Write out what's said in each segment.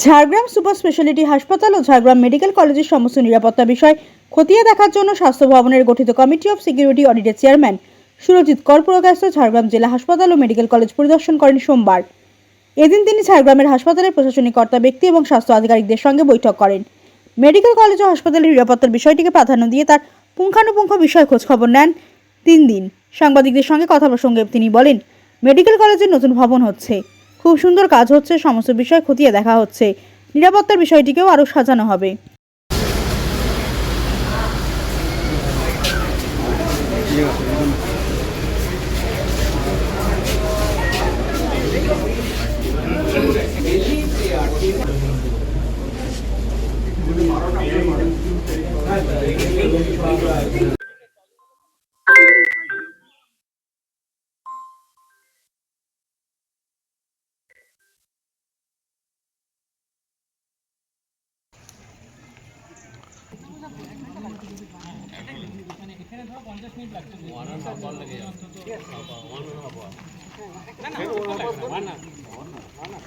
Jhargram super speciality হাসপাতাল ও Jhargram medical কলেজের সমস্ত নিরাপত্তা বিষয় খতিয়ে দেখার জন্য স্বাস্থ্য ভবনের গঠিত কমিটি অফ সিকিউরিটি অডিটের চেয়ারম্যান সুরজিৎ কর্পূরকাস্ত ঝাড়গ্রাম জেলা হাসপাতাল ও মেডিকেল কলেজ পরিদর্শন করেন সোমবার। এদিন তিনি ঝাড়গ্রামের হাসপাতালের প্রশাসনিক কর্তা ব্যক্তি এবং স্বাস্থ্য আধিকারিকদের সঙ্গে বৈঠক করেন। মেডিকেল কলেজ ও হাসপাতালের নিরাপত্তার বিষয়টিকে প্রাধান্য দিয়ে তার পুঙ্খানুপুঙ্খ বিষয় খোঁজখবর নেন তিন দিন। সাংবাদিকদের সঙ্গে কথা প্রসঙ্গে তিনি বলেন, মেডিকেল কলেজের নতুন ভবন হচ্ছে। খুব সুন্দর কাজ হচ্ছে সমস্ত বিষয় খতিয়ে দেখা হচ্ছে। নিরাপত্তার বিষয়টিকেও আরও সাজানো হবে। না না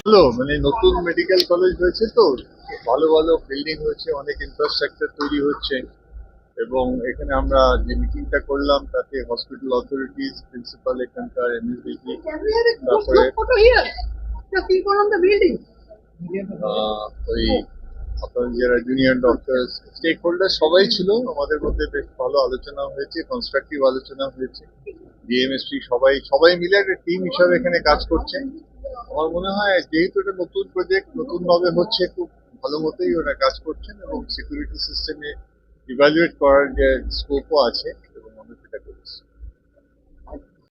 ভালো মানে নতুন মেডিকেল কলেজ হয়েছে তো, ভালো ভালো বিল্ডিং হয়েছে, অনেক ইনফ্রাস্ট্রাকচার তৈরি হচ্ছে। এবং এখানে আমরা যে মিটিংটা করলাম, তাতে হসপিটাল অথরিটিজ প্রিন্সিপাল এখানকার close তারপরে ওই আপনার যারা জুনিয়র ডক্টর স্টেক হোল্ডার সবাই ছিল। আমাদের মধ্যে বেশ ভালো আলোচনা হয়েছে কনস্ট্রাকটিভ আলোচনা হয়েছে। ডিএমএসপি সবাই সবাই মিলে একটা টিম হিসাবে এখানে কাজ করছে। আমার মনে হয় যেহেতু এটা নতুন প্রজেক্ট নতুন ভাবে হচ্ছে খুব ভালো মতোই ওরা কাজ করছেন এবং সিকিউরিটি সিস্টেমে ইভ্যালুয়েট করার যে স্কোপও আছে